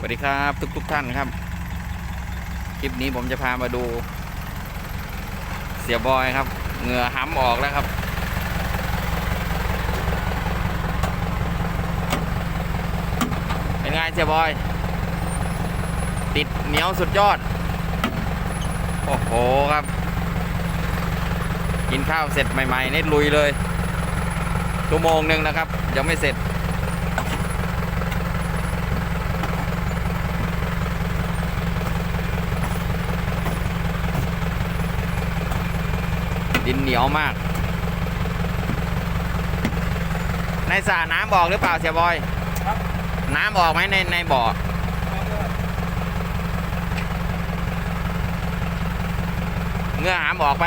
สวัสดีครับทุกทุกท่านครับ คลิปนี้ผมจะพามาดู เสียบอยครับ เหงื่อห้ำออกแล้วครับ เป็นไงเสียบอย ติดเหนียวสุดยอด โอ้โหครับ กินข้าวเสร็จใหม่ๆนี่ลุยเลยชั่วโมงหนึ่งนะครับ ยังไม่เสร็จ ดินเหนียวมาก ในสระน้ำบอกหรือเปล่าเสียบอยครับน้ำออกไหมในในบ่อเงื่อหามออกไป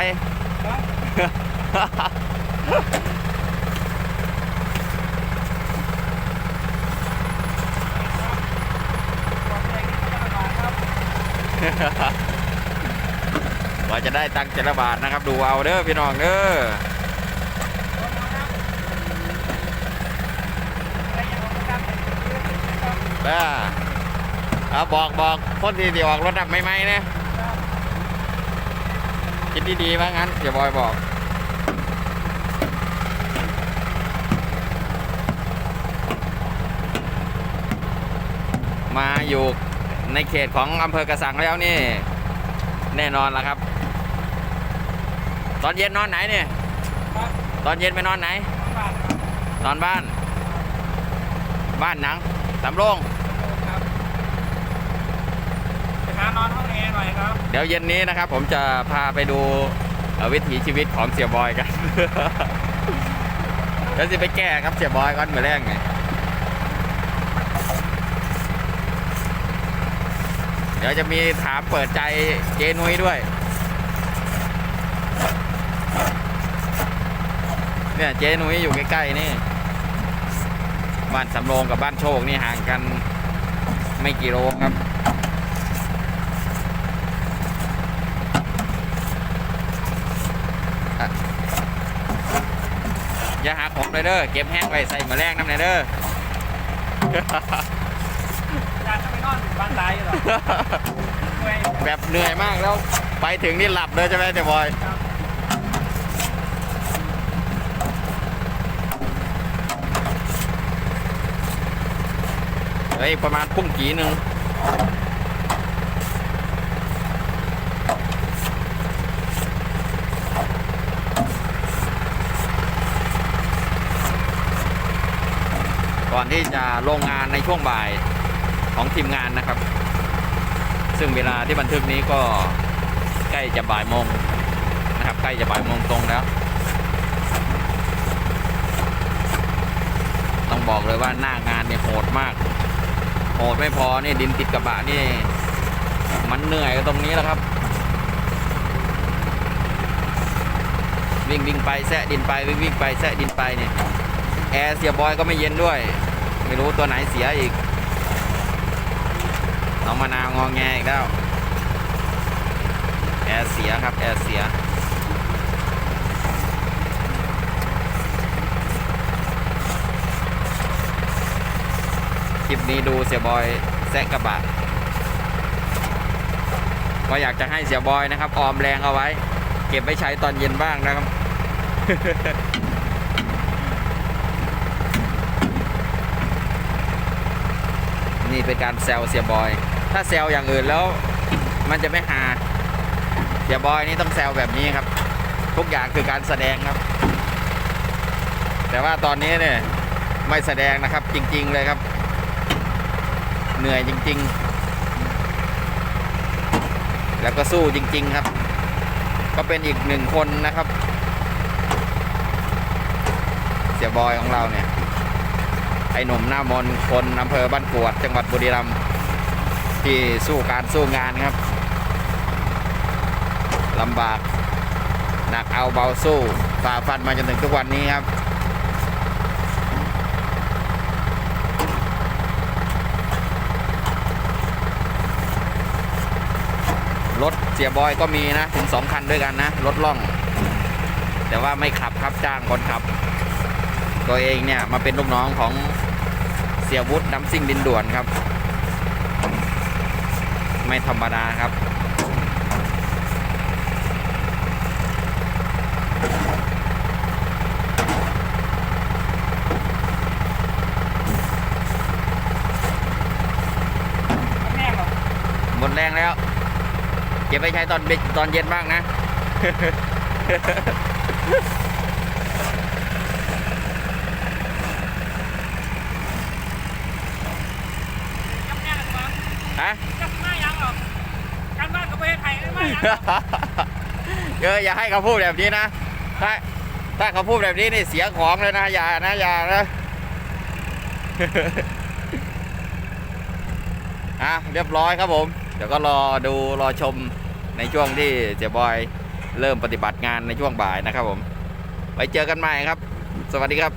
ก ว่าจะได้ตังค์เจดละบาทนะครับ ดูเอาเด้อพี่น้องเด้อบ้าเอาบอกบอกคนที่ที่ออกรถดับไม่ไหมนะคิดดีๆว่างั้นเดี๋ยวบอยบอกมาอยู่ในเขตของอำเภอกระสังแล้วนี่ แน่นอนแล้วครับ ตอนเย็นนอนไหนเนี่ย ตอนเย็นไปนอนไหน นอนบ้าน บ้านหนังสำโรงไปหานอนห้องแอร์หน่อยครับ เดี๋ยวเย็นนี้นะครับ ผมจะพาไปดูเอ่อวิถีชีวิตของเสียบอยกันแล้วจะไปแก้ครับเสียบอยก่อนเมื่อแรกไงเดี๋ยวจะมีถามเปิดใจเจนุ้ยด้วย เนี่ยเจนุ้ยอยู่ใกล้ๆนี่ บ้านสำโรงกับบ้านโชคนี่ห่างกันไม่กี่โลครับอย่าหาของเลยเด้อเก็บแห้งไว้ใส่แมลงน้ำในเด้ออยากจะไปนอนบ้านตายเหรอเมื่อยแบบเหนื่อยมากแล้วไปถึงนี่หลับเลยใช่ไหมเจ๊บอย เฮ้ยประมาณพุ่งกีหนึ่งก่อนที่จะลงงานในช่วงบ่ายของทีมงานนะครับ ซึ่งเวลาที่บันทึกนี้ก็ใกล้จะบ่ายโมงนะครับ ใกล้จะบ่ายโมงตรงแล้ว ต้องบอกเลยว่าหน้างานเนี่ยโหดมาก หดไม่พอนี่ดินติดกระบะนี่ มันเหนื่อยกับตรงนี้แล้วครับ วิ่งวิ่งไปแซะดินไปวิ่งวิ่งไปแซะดินไปเนี่ยแอร์เสียบอยก็ไม่เย็นด้วย ไม่รู้ตัวไหนเสียอีกน้องมะนาวงองแงอีกแล้วแอร์เสียครับแอร์เสีย ลิปนี้ดูเสียบอยแซะกระบะก็อยากจะให้เสียบอยนะครับ ออมแรงเอาไว้ เก็บไว้ใช้ตอนเย็นบ้างนะครับ นี่เป็นการแซวเสียบอย ถ้าแซวอย่างอื่นแล้วมันจะไม่หา เสียบอยนี่ต้องแซวแบบนี้ครับ ทุกอย่างคือการแสดงครับ แต่ว่าตอนนี้เนี่ยไม่แสดงนะครับจริง ๆ เลยครับ เหนื่อยจริง ๆ แล้วก็สู้จริง ๆ ครับ ก็เป็นอีกหนึ่งคนนะครับ เสียบอยของเราเนี่ย ไอหนุ่มหน้ามนคนอำเภอบ้านกวด จังหวัดบุรีรัมย์ที่สู้การสู้งานครับลำบากหนักเอาเบาสู้ฝ่าฟันมาจนถึงทุกวันนี้ครับ รถเสียบอยก็มีนะ ถึงสองคันด้วยกันนะ รถล่อง แต่ว่าไม่ขับครับจ้างคนขับ ตัวเองเนี่ยมาเป็นลูกน้องของเสียวุฒิน้ำซิ่งดินด่วนครับ ไม่ธรรมดาครับหมดแรงแล้ว ก็บไปใช้ตอนเบ็ดตอนเย็นบ้างนะจับแน่กันมั้งฮะจับหน้ายังหรอการบ้านกับประเทศไทยไม่ยังเอออย่าให้เขาพูดแบบนี้นะ ถ้าถ้าเขาพูดแบบนี้นี่เสียของเลยนะอย่านะอย่านะอะเรียบร้อยครับผม เดี๋ยวก็รอดูรอชม ในช่วงที่เจบอยเริ่มปฏิบัติงานในช่วงบ่ายนะครับผมไปเจอกันใหม่ครับ สวัสดีครับ